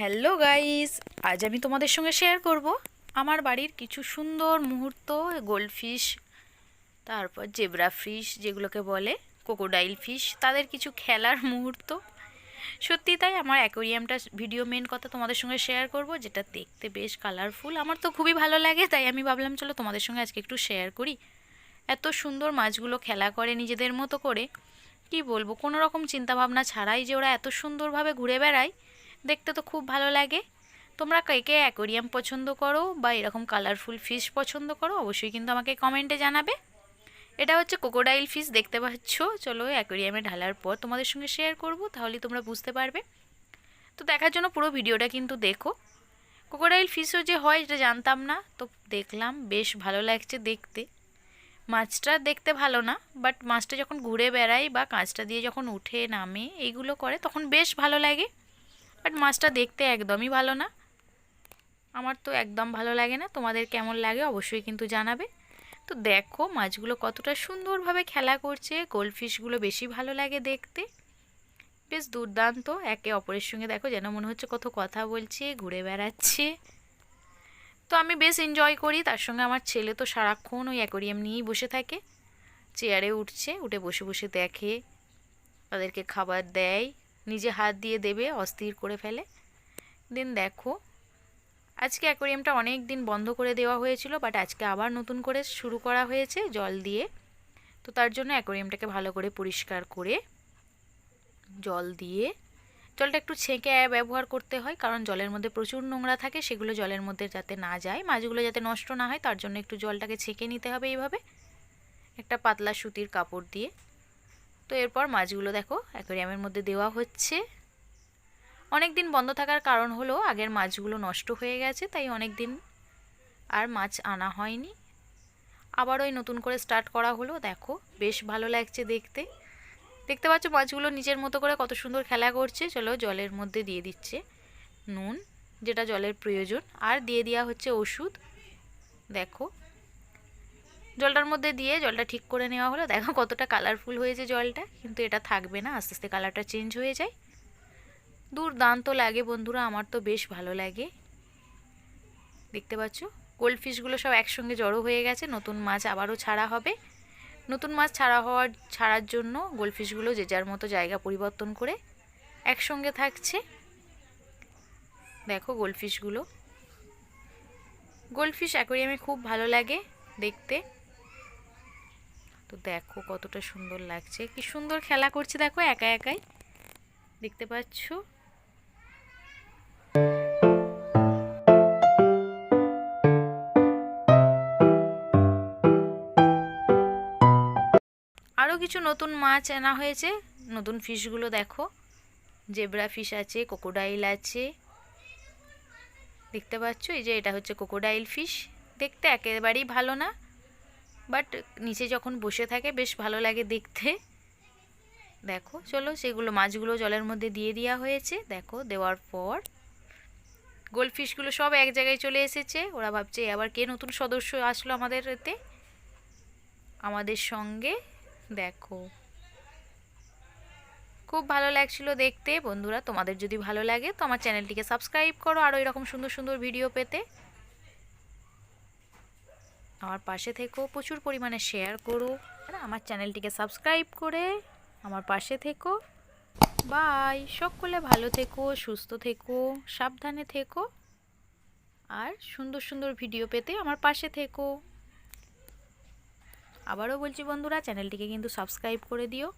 Hello guys, আজ আমি তোমাদের সঙ্গে শেয়ার করব আমার বাড়ির কিছু সুন্দর মুহূর্ত গোল্ডফিশ তারপর জেব্রা ফিশ যেগুলোকে বলে কোকোডাইল ফিশ তাদের কিছু খেলার মুহূর্ত। সত্যি তাই আমার অ্যাকোরিয়ামটা ভিডিও মেন কথা তোমাদের সঙ্গে শেয়ার করব, যেটা দেখতে বেশ কালারফুল আমার তো খুবই ভালো লাগে, তাই আমি ভাবলাম চলো তোমাদের সঙ্গে আজকে একটু শেয়ার করি। এত সুন্দর মাছগুলো খেলা করে নিজেদের মতো করে, কি বলব? কোনো রকম চিন্তাভাবনা ছাড়াই যে ওরা এত সুন্দরভাবে ঘুরে বেড়ায় দেখতে তো খুব ভালো লাগে। তোমরা কে কে অ্যাকোরিয়াম পছন্দ করো বা এরকম কালারফুল ফিশ পছন্দ করো, অবশ্যই কিন্তু আমাকে কমেন্টে জানাবে। এটা হচ্ছে কোকোডাইল ফিশ দেখতে পাচ্ছ? চলো অ্যাকোরিয়ামে ঢালার পর তোমাদের সঙ্গে শেয়ার করব তাহলেই তোমরা বুঝতে পারবে। তো দেখার জন্য পুরো ভিডিওটা কিন্তু দেখো। কোকোডাইল ফিশও যে হয়, এটা জানতাম না, তো দেখলাম, বেশ ভালো লাগছে দেখতে। মাছটা দেখতে ভালো না বাট মাছটা যখন ঘুরে বেড়ায় বা কাঁচটা দিয়ে যখন উঠে, নামে এইগুলো করে, তখন বেশ ভালো লাগে। বাট মাছটা দেখতে একদমই ভালো না। আমার তো একদম ভালো লাগে না। তোমাদের কেমন লাগে অবশ্যই কিন্তু জানাবে। তো দেখো মাছগুলো কতটা সুন্দরভাবে খেলা করছে। গোল্ডফিশগুলো বেশি ভালো লাগে দেখতে। বেশ দুর্দান্ত। একে অপরের সঙ্গে দেখো যেন মনে হচ্ছে কত কথা বলছে, ঘুরে বেড়াচ্ছে। তো আমি বেশ এনজয় করি। তার সঙ্গে আমার ছেলে তো সারাক্ষণ ওই অ্যাকোরিয়াম নিয়েই বসে থাকে। চেয়ারে উঠছে, উঠে বসে বসে দেখে। তাদেরকে খাবার দেয়। নিজে হাত দিয়ে দেবে, অস্থির করে ফেলে। দেন দেখো, আজকে অ্যাকোরিয়ামটা অনেক দিন বন্ধ করে দেওয়া হয়েছিল বাট আজকে আবার নতুন করে শুরু করা হয়েছে জল দিয়ে। তো তার জন্য অ্যাকোরিয়ামটাকে ভালো করে পরিষ্কার করে জল দিয়ে, জলটা একটু ছেঁকে ব্যবহার করতে হয়, কারণ জলের মধ্যে প্রচুর নোংরা থাকে, সেগুলো জলের মধ্যে যাতে না যায়। মাছগুলো যাতে নষ্ট না হয়, তার জন্য একটু জলটাকে ছেঁকে নিতে হবে এইভাবে। একটা পাতলা সুতির কাপড় দিয়ে। তো এরপর মাছগুলো দেখো, অ্যাকোরিয়ামের মধ্যে দেওয়া হচ্ছে। অনেক দিন বন্ধ থাকার কারণ হলো আগের মাছগুলো নষ্ট হয়ে গেছে, তাই অনেক দিন আর মাছ আনা হয়নি। আবার ওই নতুন করে স্টার্ট করা হলো, দেখো, বেশ ভালো লাগছে দেখতে। দেখতে পাচ্ছ মাছগুলো নিজের মতো করে কত সুন্দর খেলা করছে। চলো জলের মধ্যে দিয়ে দিচ্ছে নুন, যেটা জলের প্রয়োজন। আর দিয়ে দেওয়া হচ্ছে ওষুধ। দেখো জলটার মধ্যে দিয়ে জলটা ঠিক করে নেওয়া হলো। দেখো কতটা কালারফুল হয়েছে জলটা। কিন্তু এটা থাকবে না, আস্তে আস্তে কালারটা চেঞ্জ হয়ে যায়। দুর্দান্ত লাগে বন্ধুরা, আমার তো বেশ ভালো লাগে। দেখতে পাচ্ছ? গোল্ড ফিশগুলো সব একসঙ্গে জড়ো হয়ে গেছে, নতুন মাছ আবারও ছাড়া হবে। নতুন মাছ ছাড়া হওয়ার ছাড়ার জন্য গোল্ড ফিশগুলো যে যার মতো জায়গা পরিবর্তন করে একসঙ্গে থাকছে। দেখো গোল্ড ফিশগুলো গোল্ড ফিশ অ্যাকোরিয়ামে খুব ভালো লাগে দেখতে। তো দেখো কতটা সুন্দর লাগছে। কি সুন্দর খেলা করছে দেখো একা একাই। দেখতে পাচ্ছ? আরও কিছু নতুন মাছ আনা হয়েছে। নতুন ফিশগুলো দেখো। জেব্রা ফিশ আছে কোকোডাইল আছে। দেখতে পাচ্ছ? এই যে এটা হচ্ছে কোকোডাইল ফিশ। দেখতে একেবারেই ভালো না। বাট নিচে যখন বসে থাকে, বেশ ভালো লাগে দেখতে। দেখো, চলো সেগুলো মাছগুলো জলের মধ্যে দিয়ে দেওয়া হয়েছে। দেখো, দেওয়ার পর গোলফিশগুলো সব এক জায়গায় চলে এসেছে। ওরা ভাবছে, আবার কে নতুন সদস্য আসলো আমাদের এতে? আমাদের সঙ্গে, দেখো। খুব ভালো লাগছিল দেখতে। বন্ধুরা, তোমাদের যদি ভালো লাগে তো আমার চ্যানেলটিকে সাবস্ক্রাইব করো। আরও এরকম সুন্দর সুন্দর ভিডিও পেতে। আমার পাশে থেকো, প্রচুর পরিমাণে শেয়ার করো আমার চ্যানেলটিকে সাবস্ক্রাইব করে আমার পাশে থেকো। বাই সকলে ভালো থেকো, সুস্থ থেকো, সাবধানে থেকো, আর সুন্দর সুন্দর ভিডিও পেতে আমার পাশে থেকো। আবারও বলছি বন্ধুরা চ্যানেলটিকে কিন্তু সাবস্ক্রাইব করে দিও।